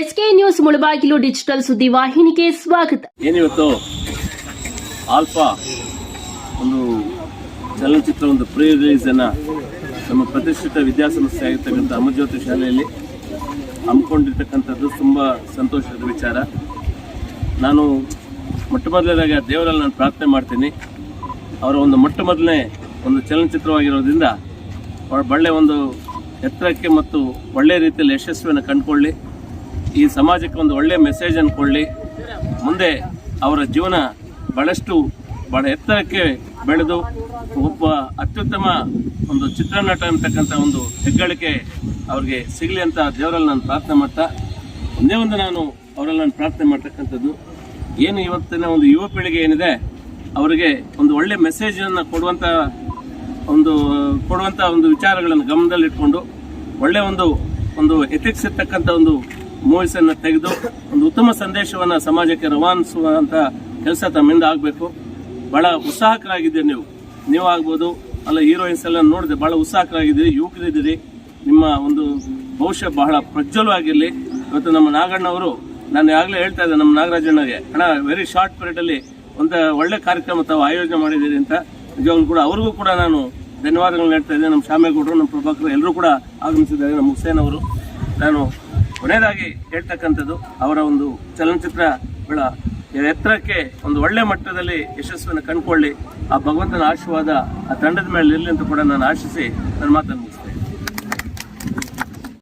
SK news Mulbagal digital ಸುದ್ದಿ ವಾಹಿನಿಗೆ ಸ್ವಾಗತ. ಏನಿವತ್ತು ಆಲ್ಫಾ ಒಂದು ಚಲನಚಿತ್ರ ಒಂದು ಪ್ರೀ ಅನ್ನ ನಮ್ಮ ಪ್ರತಿಷ್ಠಿತ ವಿದ್ಯಾಸಂಸ್ಥೆ ಆಗಿರ್ತಕ್ಕಂಥ ಅಮರಜ್ಯೋತಿ ಶಾಲೆಯಲ್ಲಿ ಹಮ್ಮಿಕೊಂಡಿರ್ತಕ್ಕಂಥದ್ದು ತುಂಬ ಸಂತೋಷದ ವಿಚಾರ. ನಾನು ಮೊಟ್ಟ ಮೊದಲನೇದಾಗಿ ದೇವರಲ್ಲಿ ನಾನು ಪ್ರಾರ್ಥನೆ ಮಾಡ್ತೀನಿ. ಅವರ ಒಂದು ಮೊಟ್ಟ ಮೊದಲನೇ ಒಂದು ಚಲನಚಿತ್ರವಾಗಿರೋದ್ರಿಂದ ಅವರ ಒಳ್ಳೆ ಒಂದು ಎತ್ತರಕ್ಕೆ ಮತ್ತು ಒಳ್ಳೆಯ ರೀತಿಯಲ್ಲಿ ಯಶಸ್ವಿಯನ್ನು ಕಂಡುಕೊಳ್ಳಿ. ಈ ಸಮಾಜಕ್ಕೆ ಒಂದು ಒಳ್ಳೆಯ ಮೆಸೇಜ್ ಅನ್ಕೊಳ್ಳಿ. ಮುಂದೆ ಅವರ ಜೀವನ ಬಹಳಷ್ಟು ಬಹಳ ಎತ್ತರಕ್ಕೆ ಬೆಳೆದು, ಒಬ್ಬ ಅತ್ಯುತ್ತಮ ಒಂದು ಚಿತ್ರನಟ ಅಂತಕ್ಕಂಥ ಒಂದು ಹೆಗ್ಗಳಿಕೆ ಅವ್ರಿಗೆ ಸಿಗಲಿ ಅಂತ ದೇವರಲ್ಲಿ ನಾನು ಪ್ರಾರ್ಥನೆ ಮಾಡ್ತಾ, ಒಂದೇ ಒಂದು ನಾನು ಅವರಲ್ಲಿ ನಾನು ಪ್ರಾರ್ಥನೆ ಮಾಡ್ತಕ್ಕಂಥದ್ದು. ಏನು ಇವತ್ತಿನ ಒಂದು ಯುವ ಪೀಳಿಗೆ ಏನಿದೆ, ಅವರಿಗೆ ಒಂದು ಒಳ್ಳೆ ಮೆಸೇಜನ್ನು ಕೊಡುವಂಥ ಒಂದು ಕೊಡುವಂಥ ಒಂದು ವಿಚಾರಗಳನ್ನು ಗಮನದಲ್ಲಿಟ್ಕೊಂಡು, ಒಳ್ಳೆ ಒಂದು ಒಂದು ಎಥಿಕ್ಸ್ ಇರ್ತಕ್ಕಂಥ ಒಂದು ಮೂವೀಸ್ ಅನ್ನ ತೆಗೆದು ಒಂದು ಉತ್ತಮ ಸಂದೇಶವನ್ನ ಸಮಾಜಕ್ಕೆ ರವಾನಿಸುವಂತ ಕೆಲಸ ತಮ್ಮಿಂದ ಆಗಬೇಕು. ಬಹಳ ಉತ್ಸಾಹಕರಾಗಿದ್ದೀರಿ ನೀವು. ನೀವು ಆಗ್ಬೋದು. ಅಲ್ಲ ಹೀರೋಯಿನ್ಸ್ ಎಲ್ಲ ನೋಡಿದೆ ಬಹಳ ಉತ್ಸಾಹಕರಾಗಿದ್ದೀರಿ, ಯುವಕರಿದ್ದೀರಿ. ನಿಮ್ಮ ಒಂದು ಭವಿಷ್ಯ ಬಹಳ ಪ್ರಜ್ವಲವಾಗಿರಲಿ ಇವತ್ತು ನಮ್ಮ ನಾಗಣ್ಣವರು ನಾನು ಆಗಲೇ ಹೇಳ್ತಾ ಇದ್ದೆ ನಮ್ಮ ನಾಗರಾಜಣ್ಣಗೆ ಅಣ್ಣ ವೆರಿ ಶಾರ್ಟ್ ಪೀರಿಯಡ್ ಅಲ್ಲಿ ಒಂದು ಒಳ್ಳೆ ಕಾರ್ಯಕ್ರಮ ತಾವು ಆಯೋಜನೆ ಮಾಡಿದ್ದೀರಿ ಅಂತ. ನಿಜವಾಗ್ಲೂ ಕೂಡ ಅವ್ರಿಗೂ ಕೂಡ ನಾನು ಧನ್ಯವಾದಗಳನ್ನ ಹೇಳ್ತಾ ಇದ್ದೇನೆ. ನಮ್ಮ ಶ್ಯಾಮೇಗೌಡರು, ನಮ್ಮ ಪ್ರಭಾಕರ್ ಎಲ್ಲರೂ ಕೂಡ ಆಗಮಿಸಿದ್ದಾರೆ, ನಮ್ಮ ಹುಸೇನ್ ಅವರು. ನಾನು ಕೊನೆಯದಾಗಿ ಹೇಳ್ತಕ್ಕಂಥದ್ದು ಅವರ ಒಂದು ಚಲನಚಿತ್ರಗಳ ಎತ್ತರಕ್ಕೆ ಒಂದು ಒಳ್ಳೆ ಮಟ್ಟದಲ್ಲಿ ಯಶಸ್ಸನ್ನು ಕಂಡುಕೊಳ್ಳಿ. ಆ ಭಗವಂತನ ಆಶೀರ್ವಾದ ಆ ತಂಡದ ಮೇಲೆ ಇರಲಿ ಅಂತ ಕೂಡ ನಾನು ಆಶಿಸಿ ನನ್ನ ಮಾತನ್ನು